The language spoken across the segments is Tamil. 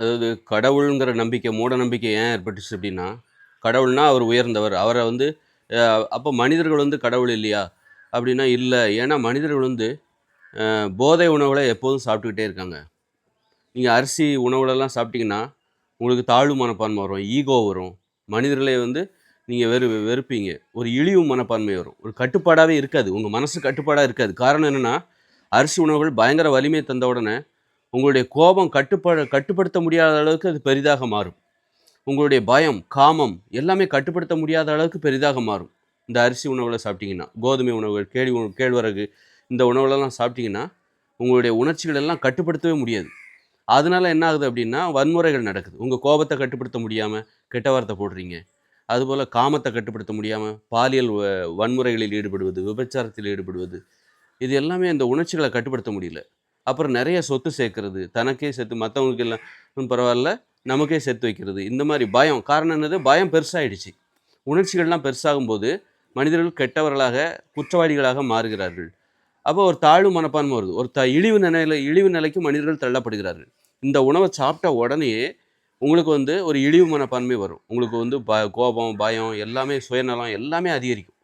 அதாவது கடவுளுங்கிற நம்பிக்கை மூட நம்பிக்கை ஏன் ஏற்பட்டுச்சு அப்படின்னா கடவுள்னா அவர் உயர்ந்தவர். அவரை வந்து அப்போ மனிதர்கள் வந்து கடவுள் இல்லையா? அப்படின்னா இல்லை. ஏன்னா மனிதர்கள் வந்து போதை உணவுகளை எப்போதும் சாப்பிட்டுக்கிட்டே இருக்காங்க. நீங்கள் அரிசி உணவுகளெல்லாம் சாப்பிட்டிங்கன்னா உங்களுக்கு தாழ்வு மனப்பான்மை வரும் ஈகோ வரும். மனிதர்களை வந்து நீங்கள் வெறு வெறுப்பீங்க. ஒரு இழிவு மனப்பான்மை வரும். ஒரு கட்டுப்பாடாகவே இருக்காது. உங்கள் மனசு கட்டுப்பாடாக இருக்காது. காரணம் என்னென்னா அரிசி உணவுகள் பயங்கர வலிமை தந்த உடனே உங்களுடைய கோபம் கட்டுப்பட கட்டுப்படுத்த முடியாத அளவுக்கு அது பெரிதாக மாறும். உங்களுடைய பயம் காமம் எல்லாமே கட்டுப்படுத்த முடியாத அளவுக்கு பெரிதாக மாறும். இந்த அரிசி உணவுகளை சாப்பிட்டீங்கன்னா கோதுமை உணவுகள் கேழி உணவு கேழ்வரகு இந்த உணவுகளெல்லாம் சாப்பிட்டீங்கன்னா உங்களுடைய உணர்ச்சிகள் எல்லாம் கட்டுப்படுத்தவே முடியாது. அதனால என்ன ஆகுது அப்படின்னா வன்முறைகள் நடக்குது. உங்கள் கோபத்தை கட்டுப்படுத்த முடியாமல் கெட்ட வார்த்தை போடுறீங்க. அதுபோல் காமத்தை கட்டுப்படுத்த முடியாமல் பாலியல் வ- வன்முறைகளில் ஈடுபடுவது விபச்சாரத்தில் ஈடுபடுவது இது எல்லாமே அந்த உணர்ச்சிகளை கட்டுப்படுத்த முடியல. அப்புறம் நிறைய சொத்து சேர்க்கறது. தனக்கே சேர்த்து மற்றவங்களுக்கு எல்லாம் பரவாயில்ல நமக்கே சேர்த்து வைக்கிறது. இந்த மாதிரி பயம். காரணம் என்னது? பயம் பெருசாகிடுச்சு உணர்ச்சிகள்லாம் பெருசாகும்போது மனிதர்கள் கெட்டவர்களாக குற்றவாளிகளாக மாறுகிறார்கள். அப்போ ஒரு தாழ்வு மனப்பான்மை வருது. ஒரு த இழிவு நிலையில் இழிவு நிலைக்கு மனிதர்கள் தள்ளப்படுகிறார்கள். இந்த உணவை சாப்பிட்ட உடனே உங்களுக்கு வந்து ஒரு இழிவு மனப்பான்மை வரும். உங்களுக்கு வந்து ப கோபம் பயம் எல்லாமே சுயநலம் எல்லாமே அதிகரிக்கும்.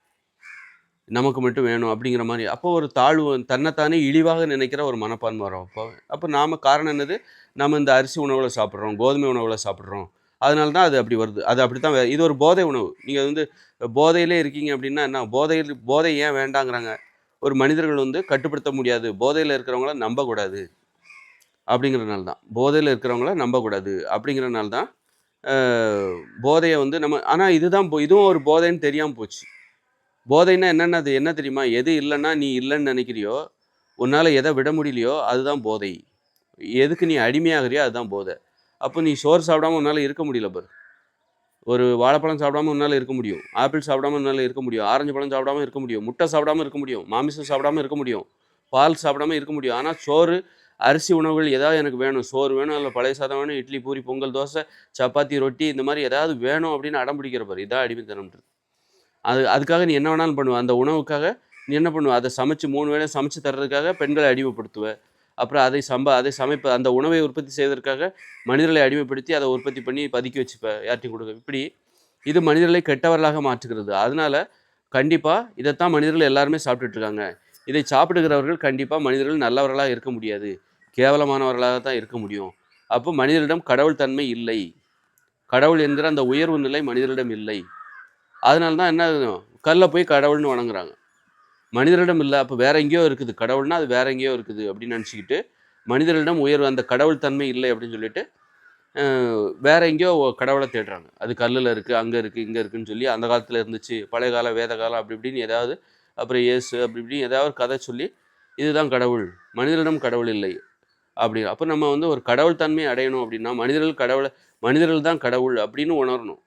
நமக்கு மட்டும் வேணும் அப்படிங்கிற மாதிரி. அப்போ ஒரு தாழ்வு தன்னைத்தானே இழிவாக நினைக்கிற ஒரு மனப்பான்மை வரும். அப்போ அப்போ நாம் காரணம் என்னது? நம்ம இந்த அரிசி உணவில் சாப்பிட்றோம் கோதுமை உணவில் சாப்பிட்றோம். அதனால தான் அது அப்படி வருது. அது அப்படி தான் இது ஒரு போதை உணவு. நீங்கள் வந்து போதையிலே இருக்கீங்க அப்படின்னா என்ன? போதையில் போதை ஏன் வேண்டாங்கிறாங்க. ஒரு மனிதர்கள் வந்து கட்டுப்படுத்த முடியாது. போதையில் இருக்கிறவங்கள நம்பக்கூடாது. அப்படிங்கிறனால தான். போதையில் இருக்கிறவங்கள நம்பக்கூடாது. அப்படிங்கிறனால தான் போதையை வந்து நம்ம ஆனால் இதுதான் போ- இதுவும் ஒரு போதைன்னு தெரியாமல் போச்சு. போதைன்னா என்னென்ன அது? என்ன தெரியுமா? எது இல்லைன்னா நீ இல்லைன்னு நினைக்கிறியோ உன்னால் எதை விட முடியலையோ அதுதான் போதை. எதுக்கு நீ அடிமையாகிறியோ அதுதான் போதை. அப்போ நீ சோறு சாப்பிடாம உன்னால் இருக்க முடியல பாரு. ஒரு வாழைப்பழம் சாப்பிடாம உன்னால் இருக்க முடியும். ஆப்பிள் சாப்பிடாம உன்னால் இருக்க முடியும். ஆரஞ்சு பழம் சாப்பிடாம இருக்க முடியும். முட்டை சாப்பிடாம இருக்க முடியும். மாமிசம் சாப்பிடாம இருக்க முடியும். பால் சாப்பிடாம இருக்க முடியும். ஆனால் சோறு அரிசி உணவுகள் ஏதாவது எனக்கு வேணும். சோறு வேணும் இல்லை பழைய சாதம் வேணும் இட்லி பூரி பொங்கல் தோசை சப்பாத்தி ரொட்டி இந்த மாதிரி ஏதாவது வேணும் அப்படின்னு அடம் பிடிக்கிற பாரு. இதான் அடிமைத்தனம்ன்றது. அது அதுக்காக நீ என்ன வேணாலும் பண்ணுவ. அந்த உணவுக்காக நீ என்ன பண்ணுவ? அதை சமைச்சு மூணு வேளை சமைச்சு தர்றதுக்காக பெண்களை அடிமைப்படுத்துவ. அப்புறம் அதை சம்ப அதை சமைப்ப அந்த உணவை உற்பத்தி செய்வதற்காக மனிதர்களை அடிமைப்படுத்தி அதை உற்பத்தி பண்ணி பதுக்கி வச்சுப்ப யார்ட்டையும் கொடுக்க. இப்படி இது மனிதர்களை கெட்டவர்களாக மாற்றுகிறது. அதனால கண்டிப்பாக இதைத்தான் மனிதர்கள் எல்லாருமே சாப்பிட்டுட்டு இருக்காங்க இதை சாப்பிடுகிறவர்கள் கண்டிப்பாக மனிதர்கள் நல்லவர்களாக இருக்க முடியாது. கேவலமானவர்களாக தான் இருக்க முடியும். அப்போ மனிதரிடம் கடவுள் தன்மை இல்லை. கடவுள் என்கிற அந்த உயர்வு நிலை மனிதரிடம் இல்லை. அதனால தான் என்ன ஆகுது? கல்லை போய் கடவுள்னு வணங்குறாங்க. மனிதரிடம் இல்லை அப்போ வேற எங்கேயோ இருக்குது. கடவுள்னா அது வேற எங்கேயோ இருக்குது அப்படின்னு நினச்சிக்கிட்டு மனிதரிடம் உயர்வு அந்த கடவுள் தன்மை இல்லை அப்படின்னு சொல்லிட்டு வேற எங்கேயோ கடவுளை தேடுறாங்க. அது கல்லில் இருக்குது அங்கே இருக்குது இங்கே இருக்குன்னு சொல்லி அந்த காலத்தில் இருந்துச்சு பழைய காலம் வேத காலம் அப்படி இப்படின்னு ஏதாவது அப்புறம் இயேசு அப்படி இப்படின்னு ஏதாவது ஒரு கதை சொல்லி இதுதான் கடவுள் மனிதரிடம் கடவுள் இல்லை. அப்படி அப்போ நம்ம வந்து ஒரு கடவுள் தன்மையை அடையணும் அப்படின்னா மனிதர்கள் கடவுளை மனிதர்கள் தான் கடவுள் அப்படின்னு உணரணும்.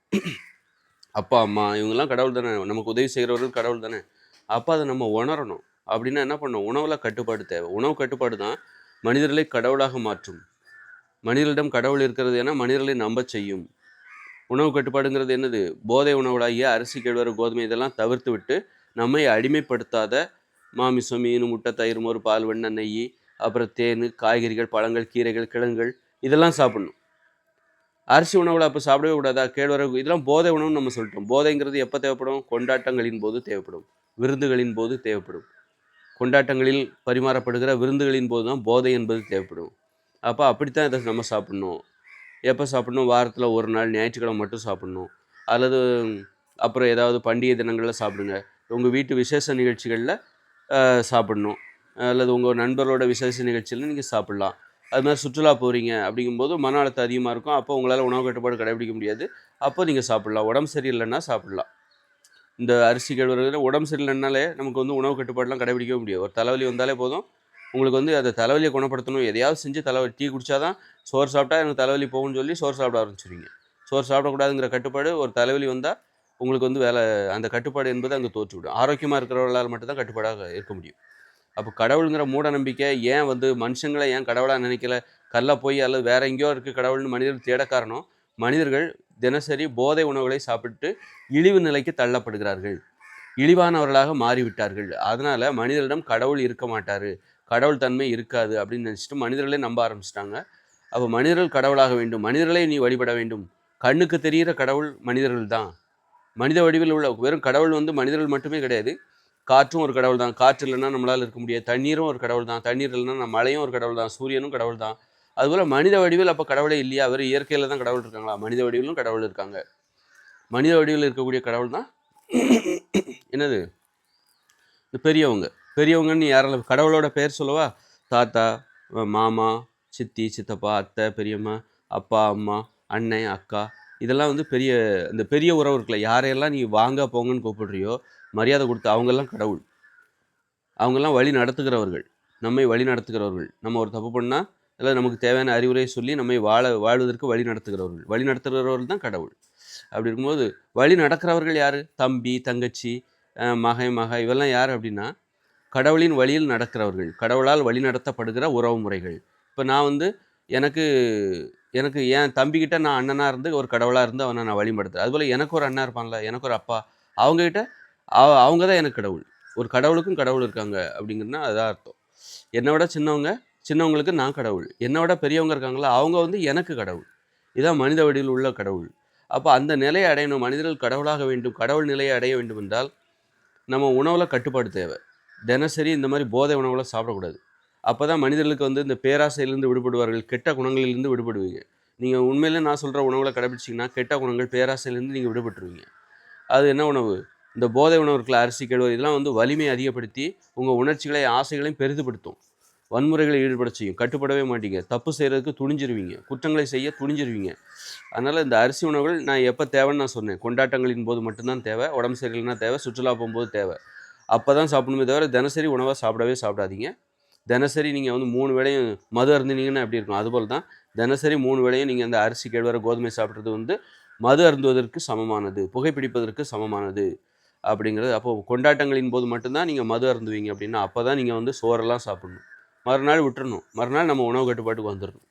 அப்பா அம்மா இவங்கெல்லாம் கடவுள் தானே. நமக்கு உதவி செய்கிறவர்கள் கடவுள் தானே. அப்போ அதை நம்ம உணரணும். அப்படின்னா என்ன பண்ணணும்? உணவில் கட்டுப்பாடு தேவை. உணவு கட்டுப்பாடு தான் மனிதர்களை கடவுளாக மாற்றும். மனிதர்களிடம் கடவுள் இருக்கிறது ஏன்னா மனிதர்களை நம்ப செய்யும். உணவு கட்டுப்பாடுங்கிறது என்னது? போதை உணவுகளாகிய அரிசி கேழ்வரகு கோதுமை இதெல்லாம் தவிர்த்து விட்டு நம்மை அடிமைப்படுத்தாத மாமிசம் மீன் முட்டை தயிர் மோர் பால் வெண்ணெய் நெய் அப்புறம் தேன் காய்கறிகள் பழங்கள் கீரைகள் கிழங்குகள் இதெல்லாம் சாப்பிடணும். அரிசி உணவுகளை அப்போ சாப்பிடவே கூடாதா? கேழ்வரகு இதெல்லாம் போதை உணவுன்னு நம்ம சொல்லிட்டோம். போதைங்கிறது எப்போ தேவைப்படும்? கொண்டாட்டங்களின் போது தேவைப்படும். விருந்துகளின் போது தேவைப்படும். கொண்டாட்டங்களில் பரிமாறப்படுகிற விருந்துகளின் போது தான் போதை என்பது தேவைப்படும். அப்போ அப்படித்தான் இதை நம்ம சாப்பிடணும். எப்போ சாப்பிடணும்? வாரத்தில் ஒரு நாள் ஞாயிற்றுக்கிழமை மட்டும் சாப்பிடணும். அல்லது அப்புறம் ஏதாவது பண்டிகை தினங்களில் சாப்பிடுங்க. உங்கள் வீட்டு விசேஷ நிகழ்ச்சிகளில் சாப்பிடணும். அல்லது உங்கள் நண்பரோட விசேஷ நிகழ்ச்சியில் நீங்கள் சாப்பிட்லாம். அது மாதிரி சுற்றுலா போகிறீங்க அப்படிங்கும்போது மன அழுத்தம் அதிகமாக இருக்கும். அப்போ உங்களால் உணவு கட்டுப்பாடு கடைபிடிக்க முடியாது. அப்போ நீங்கள் சாப்பிட்லாம். உடம்பு சரியில்லைன்னா சாப்பிட்லாம். இந்த அரிசி கழுவுறதுல உடம்பு சரியில்லைனாலே நமக்கு வந்து உணவு கட்டுப்பாடுலாம் கடைபிடிக்க முடியாது. ஒரு தலைவலி வந்தாலே போதும். உங்களுக்கு வந்து அந்த தலைவலியை குணப்படுத்தணும். எதையாவது செஞ்சு தலைவலி டீ குடித்தாதான் சோறு சாப்பிட்டா எனக்கு தலைவலி போகும்னு சொல்லி சோறு சாப்பிட ஆரம்பிச்சிருவீங்க. சோறு சாப்பிடக்கூடாதுங்கிற கட்டுப்பாடு ஒரு தலைவலி வந்தால் உங்களுக்கு வந்து வேலை அந்த கட்டுப்பாடு என்பது அங்கே தோற்றுவிடும். ஆரோக்கியமாக இருக்கிறவர்களால் மட்டும்தான் கட்டுப்பாடாக இருக்க முடியும். அப்போ கடவுளுங்கிற மூட நம்பிக்கை ஏன் வந்து மனுஷங்களை ஏன் கடவுளாக நினைக்கல? கல்ல போய் அல்லது வேற எங்கேயோ இருக்குது கடவுள்னு மனிதர்கள் தேட காரணம். மனிதர்கள் தினசரி போதை உணவுகளை சாப்பிட்டு இழிவு நிலைக்கு தள்ளப்படுகிறார்கள். இழிவானவர்களாக மாறிவிட்டார்கள். அதனால் மனிதரிடம் கடவுள் இருக்க மாட்டார். கடவுள் தன்மை இருக்காது அப்படின்னு நினச்சிட்டு மனிதர்களே நம்ப ஆரம்பிச்சிட்டாங்க. அப்போ மனிதர்கள் கடவுளாக வேண்டும். மனிதர்களை நீ வழிபட வேண்டும். கண்ணுக்கு தெரிகிற கடவுள் மனிதர்கள் தான் மனித வடிவில் உள்ள வெறும் கடவுள் வந்து மனிதர்கள் மட்டுமே கிடையாது. காற்றும் ஒரு கடவுள் தான் காற்று இல்லைன்னா நம்மளால் இருக்க முடியாது. தண்ணீரும் ஒரு கடவுள் தான் தண்ணீர் இல்லைன்னா நம்ம மழையும் ஒரு கடவுள் தான் சூரியனும் கடவுள் தான் அதுபோல் மனித வடிவில் அப்போ கடவுளே இல்லையா? அவர் இயற்கையில் தான் கடவுள் இருக்காங்களா? மனித வடிவிலும் கடவுள் இருக்காங்க. மனித வடிவில் இருக்கக்கூடிய கடவுள் தான் என்னது? இந்த பெரியவங்க. பெரியவங்கன்னு யாரால கடவுளோட பெயர் சொல்லவா? தாத்தா மாமா சித்தி சித்தப்பா அத்தை பெரியம்மா அப்பா அம்மா அண்ணன் அக்கா இதெல்லாம் வந்து பெரிய இந்த பெரிய உறவு இருக்குல்ல யாரையெல்லாம் நீ வாங்க போங்கன்னு கூப்பிடுறியோ மரியாதை கொடுத்து அவங்கெல்லாம் கடவுள். அவங்கெல்லாம் வழி நடத்துகிறவர்கள். நம்மை வழி நடத்துகிறவர்கள். நம்ம ஒரு தப்பு பண்ணால் இல்லை நமக்கு தேவையான அறிவுரை சொல்லி நம்மை வாழ வாழ்வதற்கு வழி நடத்துகிறவர்கள். வழி நடத்துகிறவர்கள் தான் கடவுள். அப்படி இருக்கும்போது வழி நடக்கிறவர்கள் யார்? தம்பி தங்கச்சி மகை மகன் மக இவெல்லாம் யார் அப்படின்னா கடவுளின் வழியில் நடக்கிறவர்கள். கடவுளால் வழி நடத்தப்படுகிற உறவு முறைகள். இப்போ நான் வந்து எனக்கு எனக்கு என் தம்பிக்கிட்ட நான் அண்ணனாக இருந்து ஒரு கடவுளாக இருந்து அவனை நான் வழிபடுத்துறேன். அதுபோல் எனக்கு ஒரு அண்ணா இருப்பான்ல எனக்கு ஒரு அப்பா. அவங்ககிட்ட அவ அவங்க தான் எனக்கு கடவுள். ஒரு கடவுளுக்கும் கடவுள் இருக்காங்க அப்படிங்கிறதுனா அதான் அர்த்தம். என்னை விட சின்னவங்க சின்னவங்களுக்கு நான் கடவுள். என்னை விட பெரியவங்க இருக்காங்களா அவங்க வந்து எனக்கு கடவுள். இதான் மனித வடிவில் உள்ள கடவுள். அப்போ அந்த நிலையை அடையணும். மனிதர்கள் கடவுளாக வேண்டும். கடவுள் நிலையை அடைய வேண்டும் என்றால் நம்ம உணவில் கட்டுப்பாடு தேவை. தினசரி இந்த மாதிரி போதை உணவுகளை சாப்பிடக்கூடாது. அப்போ தான் மனிதர்களுக்கு வந்து இந்த பேராசையிலிருந்து விடுபடுவார்கள் கெட்ட குணங்களிலிருந்து விடுபடுவீங்க. நீங்கள் உண்மையிலே நான் சொல்கிற உணவுகளை கடைபிடிச்சிங்கன்னா கெட்ட குணங்கள் பேராசையிலேருந்து நீங்கள் விடுபட்டுருவீங்க. அது என்ன உணவு? இந்த போதை உணவு அரிசி கழுவு இதெல்லாம் வந்து வலிமையை அதிகப்படுத்தி உங்கள் உணர்ச்சிகளை ஆசைகளையும் பெரிதுபடுத்தும். வன்முறைகளை ஈடுபட செய்யும். கட்டுப்படவே மாட்டீங்க. தப்பு செய்கிறதுக்கு துணிஞ்சிருவீங்க. குற்றங்களை செய்ய துணிஞ்சிருவீங்க. அதனால் இந்த அரிசி உணவுகள் நான் எப்போ தேவைன்னு நான் சொன்னேன். கொண்டாட்டங்களின் போது மட்டும்தான் தேவை. உடம்பு சரியில்லைன்னா தேவை. சுற்றுலா போகும்போது தேவை. அப்போ தான் சாப்பிடணுமே தவிர தினசரி உணவை சாப்பிடவே சாப்பிடாதீங்க. தினசரி நீங்கள் வந்து மூணு வேளையும் மது அருந்தினீங்கன்னா எப்படி இருக்கும்? அதுபோல் தான் தினசரி மூணு வேளையும் நீங்கள் அந்த அரிசி கேழ்வர கோதுமை சாப்பிட்றது வந்து மது அருந்துவதற்கு சமமானது புகைப்பிடிப்பதற்கு சமமானது அப்படிங்கிறது. அப்போது கொண்டாட்டங்களின் போது மட்டும்தான் நீங்கள் மது அருந்துவீங்க அப்படின்னா அப்போ தான் நீங்கள் வந்து சோறெல்லாம் சாப்பிடணும். மறுநாள் விட்டுறணும். மறுநாள் நம்ம உணவு கட்டுப்பாட்டுக்கு வந்துடணும்